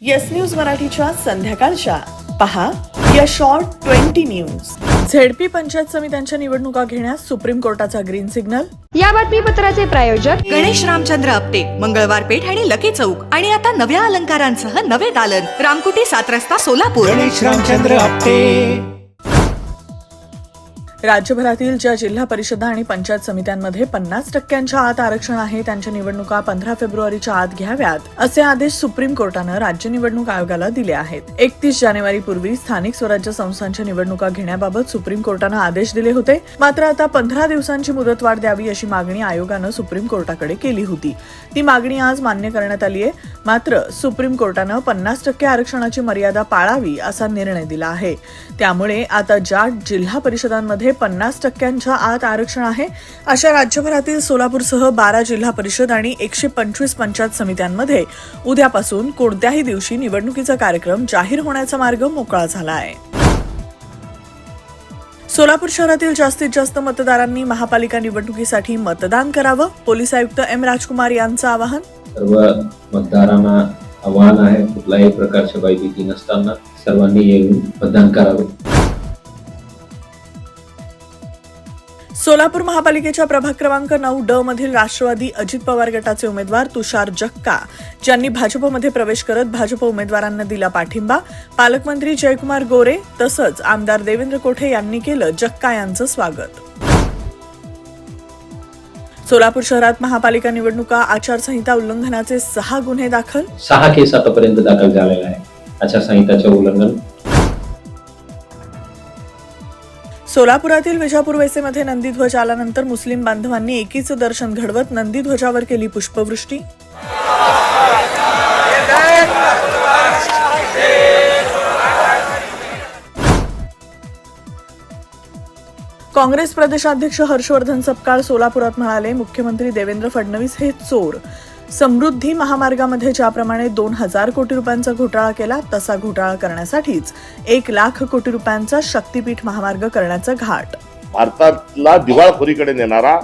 Yes news मराठीच्या संध्याकाळच्या. पहा या short twenty news ZP panchayat समित्यांच्या निवडणुका घेण्यास सुप्रीम कोर्टाचा ग्रीन सिग्नल या बातमीपत्राचे प्रायोजक गणेश रामचंद्र आपटे मंगळवार पेठ आणि लकी चौक. आणि आता नव्या अलंकारांसह नवे दालन. रामकुटी सात रस्ता सोलापूर. गणेश रामचंद्र आपटे. राज्यभरातील ज्या जिल्हा परिषदा आणि पंचायत समित्यांमध्ये पन्नास टक्क्यांच्या आत आरक्षण आहे त्यांच्या निवडणुका पंधरा फेब्रुवारीच्या आत घ्याव्यात असे आदेश सुप्रीम कोर्टानं राज्य निवडणूक आयोगाला दिले आहेत. एकतीस जानेवारी पूर्वी स्थानिक स्वराज्य संस्थांच्या निवडणुका घेण्याबाबत सुप्रीम कोर्टानं आदेश दिले होते. मात्र आता पंधरा दिवसांची मुदतवाढ द्यावी अशी मागणी आयोगानं सुप्रीम कोर्टाकडे केली होती. ती मागणी आज मान्य करण्यात आली आहे. मात्र सुप्रीम कोर्टानं पन्नास टक्के आरक्षणाची मर्यादा पाळावी असा निर्णय दिला आहे. त्यामुळे आता ज्या जिल्हा परिषदांमध्ये पन्नास टक्क्यांच्या आत आरक्षण आहे. अशा राज्यभरातील सोलापूरसह बारा जिल्हा परिषद आणि एकशे पंचवीस पंचायत समित्यांमध्ये उद्यापासून कोणत्याही दिवशी निवडणुकीचा कार्यक्रम जाहीर होण्याचा मार्ग मोकळा झाला आहे. सोलापूर शहरातील जास्तीत जास्त मतदारांनी महापालिका निवडणुकीसाठी मतदान करावं पोलीस आयुक्त एम राजकुमार यांचं आवाहन? सर्व मतदारांना आव्हान आहे कुठल्याही प्रकारच्या भयभीती नसताना सर्वांनी येऊन मतदान करावं. सोलापूर महापालिकेच्या प्रभाग क्रमांक नऊ ड मधील राष्ट्रवादी अजित पवार गटाचे उमेदवार तुषार जक्का ज्यांनी भाजपमध्ये प्रवेश करत भाजप उमेदवारांना दिला पाठिंबा. पालकमंत्री जयकुमार गोरे तसंच आमदार देवेंद्र कोठे यांनी केलं जक्का यांचं स्वागत. सोलापूर शहरात महापालिका निवडणुका आचारसंहिता उल्लंघनाचे सहा गुन्हे दाखल. सहा केस आतापर्यंत दाखल झालेला आहे आचारसंहिताचे उल्लंघन सोलापुरातील विजापूर वेसेमध्ये नंदीध्वज आल्यानंतर मुस्लिम बांधवांनी एकीचं दर्शन घडवत नंदीध्वजावर केली पुष्पवृष्टी. काँग्रेस प्रदेशाध्यक्ष हर्षवर्धन सपकाळ सोलापुरात म्हणाले मुख्यमंत्री देवेंद्र फडणवीस हे चोर. समृद्धी महामार्गामध्ये ज्याप्रमाणे दोन हजार कोटी रुपयांचा घोटाळा केला तसा घोटाळा करण्यासाठीच एक लाख कोटी रुपयांचा शक्तीपीठ महामार्ग करण्याचं घाट. भारतातला दिवाळखोरीकडे नेणारा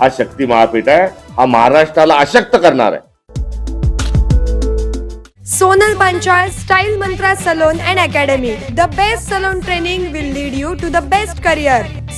हा शक्ती महापीठ आहे. हा महाराष्ट्राला अशक्त करणार आहे. Sonal Panchayat style mantra salon and academy. The best salon training will lead you to the best career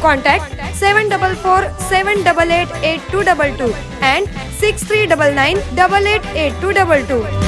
Contact 744 and 6399 888 222.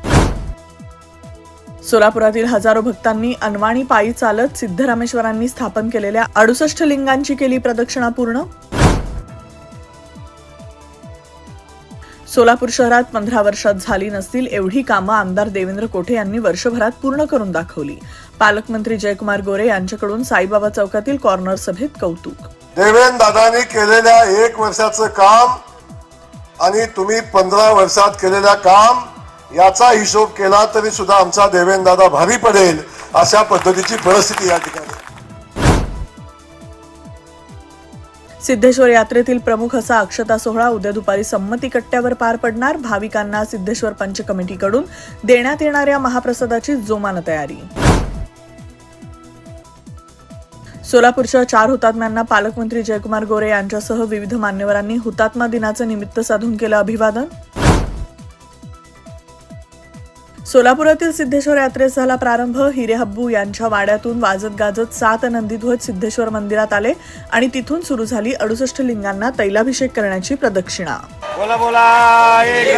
सोलापुरातील हजारो भक्तांनी अनवाणी पायी चालत सिद्धरामेश्वरांनी स्थापन केलेल्या अडुसष्ट लिंगांची केली प्रदक्षिणा पूर्ण. सोलापूर शहरात पंधरा वर्षात झाली नसतील एवढी कामं आमदार देवेंद्र कोठे यांनी वर्षभरात पूर्ण करून दाखवली. पालकमंत्री जयकुमार गोरे यांच्याकडून साईबाबा चौकातील कॉर्नर सभेत कौतुक. देवेंद्र दादानी केलेल्या एक वर्षाचं काम आणि तुम्ही पंधरा वर्षात केलेल्या काम याचा हिशोब केला तरी सुद्धा आमचा देवेंद्र भारी पडेल अशा पद्धतीची परिस्थिती या ठिकाणी. सिद्धेश्वर यात्रेतील प्रमुख असा अक्षता सोहळा उद्या दुपारी संमती कट्ट्यावर पार पडणार. भाविकांना सिद्धेश्वर पंच कमिटीकडून देण्यात येणाऱ्या महाप्रसादाची जोमानं तयारी. सोलापूरच्या चार हुतात्म्यांना पालकमंत्री जयकुमार गोरे यांच्यासह विविध मान्यवरांनी हुतात्मा दिनाचं निमित्त साधून केलं अभिवादन. सोलापुरातील सिद्धेश्वर यात्रेस झाला प्रारंभ हिरेहब्बू यांच्या वाड्यातून वाजत गाजत सात नंदीध्वज सिद्धेश्वर मंदिरात आले आणि तिथून सुरू झाली अडुसष्ट लिंगांना तैलाभिषेक करण्याची प्रदक्षिणा बोला बोला एक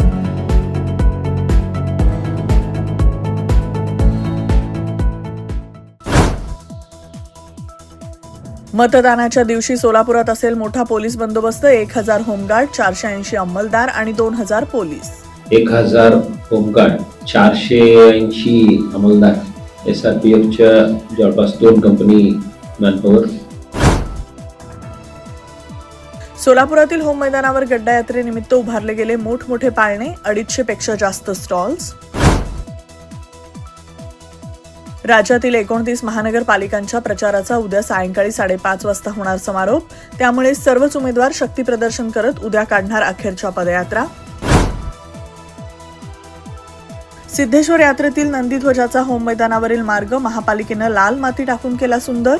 मतदानाच्या दिवशी सोलापुरात असेल मोठा पोलीस बंदोबस्त एक हजार होमगार्ड चारशे ऐंशी अंमलदार आणि दोन हजार पोलीस. एक हजार होमगार्ड चारशे ऐंशी अंमलदार. एस आर पी एफच्या जवळपास दोन कंपनी मॅनपॉवर सोलापुरातील होम मैदानावर गड्डा यात्रेनिमित्त उभारले गेले मोठमोठे पाळणे अडीचशे पेक्षा जास्त स्टॉल्स राज्यातील एकोणतीस महानगरपालिकांच्या प्रचाराचा उद्या सायंकाळी साडेपाच वाजता होणार समारोप. त्यामुळे सर्वच उमेदवार शक्ती प्रदर्शन करत उद्या काढणार अखेरच्या पदयात्रा. सिद्धेश्वर यात्रेतील नंदीध्वजाचा होम मैदानावरील मार्ग महापालिकेनं लाल माती टाकून केला सुंदर.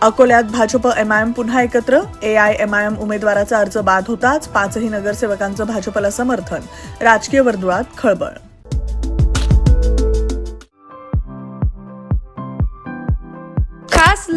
अकोल्यात भाजप एमआयएम पुन्हा एकत्र. एआयएमआयएम उमेदवाराचा अर्ज बाद होताच पाचही नगरसेवकांचं भाजपला समर्थन. राजकीय वर्तुळात खळबळ.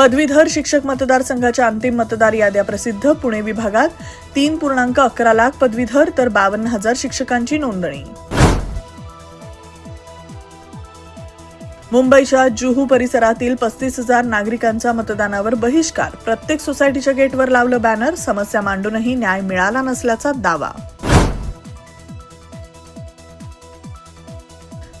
पदवीधर शिक्षक मतदारसंघाच्या अंतिम मतदार याद्या प्रसिद्ध. पुणे विभागात तीन पूर्णांक अकरा लाख पदवीधर तर बावन्न हजार शिक्षकांची नोंदणी. मुंबईच्या जुहू परिसरातील पस्तीस हजार नागरिकांचा मतदानावर बहिष्कार. प्रत्येक सोसायटीच्या गेटवर लावलं बॅनर. समस्या मांडूनही न्याय मिळाला नसल्याचा दावा.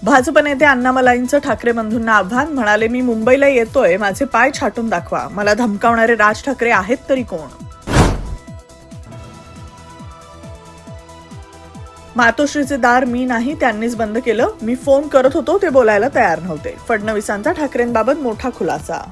भाजप नेते अण्णामलाईंचं ठाकरे बंधूंना आव्हान म्हणाले मी मुंबईला येतोय माझे पाय छाटून दाखवा. मला धमकावणारे राज ठाकरे आहेत तरी कोण? मातोश्रीचे दार मी नाही त्यांनीच बंद केलं. मी फोन करत होतो ते बोलायला तयार नव्हते. फडणवीसांचा ठाकरेंबाबत मोठा खुलासा.